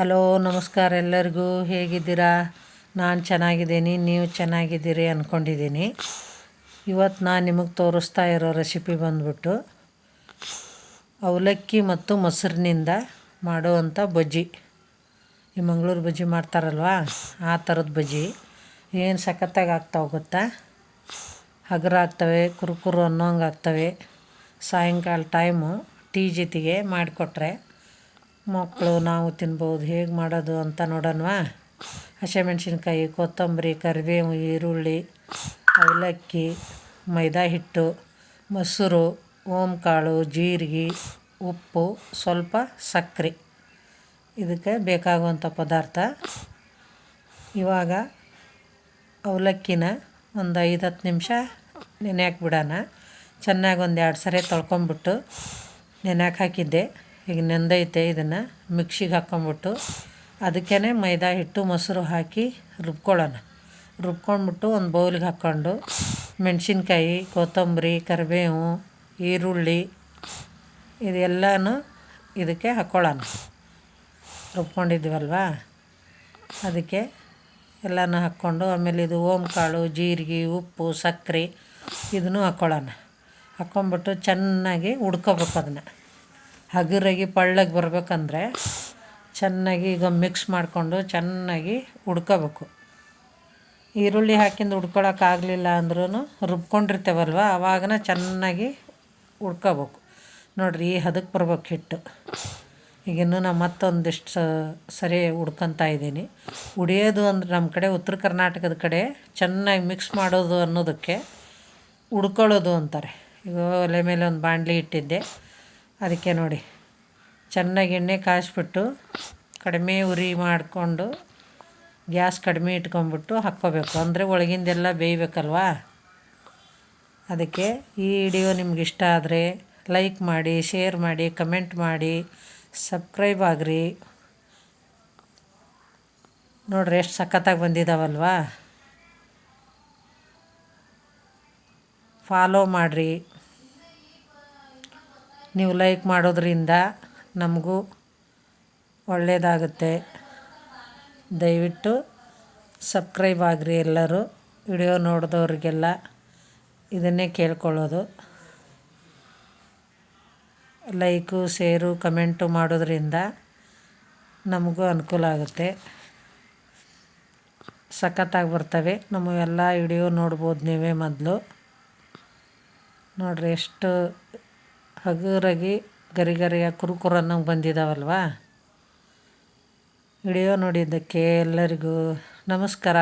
Hello, ನಮಸ್ಕಾರ ಎಲ್ಲರಿಗೂ. ಹೇಗಿದ್ದೀರಾ? ನಾನು ಚೆನ್ನಾಗಿದ್ದೀನಿ. ನೀವು ಚೆನ್ನಾಗಿದ್ದೀರಿ ಅಂದ್ಕೊಂಡಿದ್ದೀನಿ ಇವತ್ತು ನಾನು ನಿಮಗೆ ತೋರಿಸ್ತಾ ಇರೋ ರೆಸಿಪಿ ಬಂದ್ಬಿಟ್ಟು ಅವಲಕ್ಕಿ ಮತ್ತು ಮೊಸರಿನಿಂದ ಮಾಡುವಂಥ ಬಜ್ಜಿ. ಈ ಮಂಗಳೂರು ಬಜ್ಜಿ ಮಾಡ್ತಾರಲ್ವಾ? ಆ ಥರದ ಬಜ್ಜಿ. ಏನು ಸಖತ್ತಾಗಿ ಆಗ್ತಾವೆ ಗೊತ್ತಾ? ಹಗುರ ಆಗ್ತವೆ, ಕುರುಕುರು ಅನ್ನೋಂಗೆ ಆಗ್ತವೆ. ಸಾಯಂಕಾಲ ಟೈಮು ಟೀ ಜೊತೆಗೆ ಮಾಡಿಕೊಟ್ರೆ ಮಕ್ಕಳು ನಾವು ತಿನ್ಬೋದು, ಹೇಗೆ ಮಾಡೋದು ಅಂತ ನೋಡೋಣವಾ? ಹಸಿಮೆಣ್ಸಿನ್ಕಾಯಿ ಕೊತ್ತಂಬರಿ, ಕರಿಬೇವು, ಈರುಳ್ಳಿ, ಅವಲಕ್ಕಿ, ಮೈದಾ ಹಿಟ್ಟು, ಮೊಸರು, ಓಂಕಾಳು, ಜೀರಿಗೆ, ಉಪ್ಪು, ಸ್ವಲ್ಪ ಸಕ್ಕರೆ. ಇದಕ್ಕೆ ಬೇಕಾಗುವಂಥ ಪದಾರ್ಥ ಇವಾಗ ಅವಲಕ್ಕಿನ ಒಂದು ಐದು ಹತ್ತು ನಿಮಿಷ ನೆನೆ ಬಿಡೋಣ. ಚೆನ್ನಾಗಿ ಒಂದು ಎರಡು ಸರಿ ತೊಳ್ಕೊಂಬಿಟ್ಟು ನೆನೆ ಹಾಕಿದ್ದೆ. ಈಗ ನೆಂದೈತೆ ಇದನ್ನು ಮಿಕ್ಸಿಗೆ ಹಾಕ್ಕೊಂಬಿಟ್ಟು ಅದಕ್ಕೇ ಮೈದಾ ಹಿಟ್ಟು ಮೊಸರು ಹಾಕಿ ರುಬ್ಕೊಳ್ಳೋಣ. ರುಬ್ಕೊಂಡ್ಬಿಟ್ಟು ಒಂದು ಬೌಲಿಗೆ ಹಾಕ್ಕೊಂಡು ಮೆಣಸಿನ್ಕಾಯಿ, ಕೊತ್ತಂಬರಿ, ಕರಿಬೇವು, ಈರುಳ್ಳಿ ಇದೆಲ್ಲನೂ ಇದಕ್ಕೆ ಹಾಕ್ಕೊಳ್ಳೋಣ ರುಬ್ಕೊಂಡಿದ್ವಲ್ವಾ ಅದಕ್ಕೆ ಎಲ್ಲನೂ ಹಾಕ್ಕೊಂಡು ಆಮೇಲೆ ಇದು ಓಂಕಾಳು, ಜೀರಿಗೆ, ಉಪ್ಪು, ಸಕ್ಕರೆ ಇದನ್ನೂ ಹಾಕ್ಕೊಳ್ಳೋಣ ಹಾಕ್ಕೊಂಬಿಟ್ಟು ಚೆನ್ನಾಗಿ ಹುಡ್ಕೋಬೇಕು ಅದನ್ನು. ಹಗುರಾಗಿ ಪಳ್ಳಗೆ ಬರಬೇಕಂದ್ರೆ ಚೆನ್ನಾಗಿ ಈಗ ಮಿಕ್ಸ್ ಮಾಡಿಕೊಂಡು ಚೆನ್ನಾಗಿ ಉಡ್ಕೋಬೇಕು ಈರುಳ್ಳಿ ಹಾಕಿಂದು ಹುಡ್ಕೊಳಕ್ಕಾಗಲಿಲ್ಲ ಅಂದ್ರೂ ರುಬ್ಕೊಂಡಿರ್ತೇವಲ್ವ ಆವಾಗನ ಚೆನ್ನಾಗಿ ಉಡ್ಕೋಬೇಕು ನೋಡಿರಿ ಈ ಹದಕ್ಕೆ ಬರ್ಬೇಕು ಹಿಟ್ಟು. ಈಗಿನ್ನೂ ನಾನು ಮತ್ತೊಂದಿಷ್ಟು ಸರಿ ಹುಡ್ಕೊತಾ ಇದ್ದೀನಿ. ಉಡಿಯೋದು ಅಂದ್ರೆ ನಮ್ಮ ಕಡೆ ಉತ್ತರ ಕರ್ನಾಟಕದ ಕಡೆ ಚೆನ್ನಾಗಿ ಮಿಕ್ಸ್ ಮಾಡೋದು ಅನ್ನೋದಕ್ಕೆ ಉಡ್ಕೊಳ್ಳೋದು ಅಂತಾರೆ. ಈಗ ಒಲೆ ಮೇಲೆ ಒಂದು ಬಾಣಲಿ ಇಟ್ಟಿದ್ದೆ. ಅದಕ್ಕೆ ನೋಡಿ. ಚೆನ್ನಾಗಿ ಎಣ್ಣೆ ಕಾಯಿಸ್ಬಿಟ್ಟು ಕಡಿಮೆ ಉರಿ ಮಾಡಿಕೊಂಡು ಗ್ಯಾಸ್ ಕಡಿಮೆ ಇಟ್ಕೊಂಬಿಟ್ಟು ಹಾಕ್ಕೋಬೇಕು. ಅಂದರೆ ಒಳಗಿಂದೆಲ್ಲ ಬೇಯಬೇಕಲ್ವಾ? ಅದಕ್ಕೆ ಈ ವಿಡಿಯೋ ನಿಮ್ಗೆ ಇಷ್ಟ ಆದರೆ ಲೈಕ್ ಮಾಡಿ, ಶೇರ್ ಮಾಡಿ, ಕಮೆಂಟ್ ಮಾಡಿ, ಸಬ್ಸ್ಕ್ರೈಬ್ ಆಗಿರಿ. ನೋಡ್ರಿ ಎಷ್ಟು ಸಖತ್ತಾಗಿ ಬಂದಿದ್ದಾವಲ್ವಾ ಫಾಲೋ ಮಾಡಿರಿ. ನೀವು ಲೈಕ್ ಮಾಡೋದ್ರಿಂದ ನಮಗೂ ಒಳ್ಳೆಯದಾಗುತ್ತೆ ದಯವಿಟ್ಟು ಸಬ್ಸ್ಕ್ರೈಬ್ ಆಗಿರಿ ಎಲ್ಲರೂ. ವಿಡಿಯೋ ನೋಡಿದವ್ರಿಗೆಲ್ಲ ಇದನ್ನೇ ಕೇಳ್ಕೊಳ್ಳೋದು. ಲೈಕು, ಶೇರು, ಕಮೆಂಟು ಮಾಡೋದ್ರಿಂದ ನಮಗೂ ಅನುಕೂಲ ಆಗುತ್ತೆ. ಸಖತ್ತಾಗಿ ಬರ್ತವೆ. ನಮ್ಮ ಎಲ್ಲ ವಿಡಿಯೋ ನೋಡ್ಬೋದು ನೀವೇ ಮೊದಲು. ನೋಡಿರಿ, ಎಷ್ಟು ಹಗುರಾಗಿ ಗರಿ ಗರಿಯಾಗಿ ಕುರುಕುರು ಅನ್ನೋಂಗೆ ಬಂದಿದ್ದಾವಲ್ವಾ ವಿಡಿಯೋ ನೋಡಿದ್ದಕ್ಕೆ ಎಲ್ಲರಿಗೂ ನಮಸ್ಕಾರ.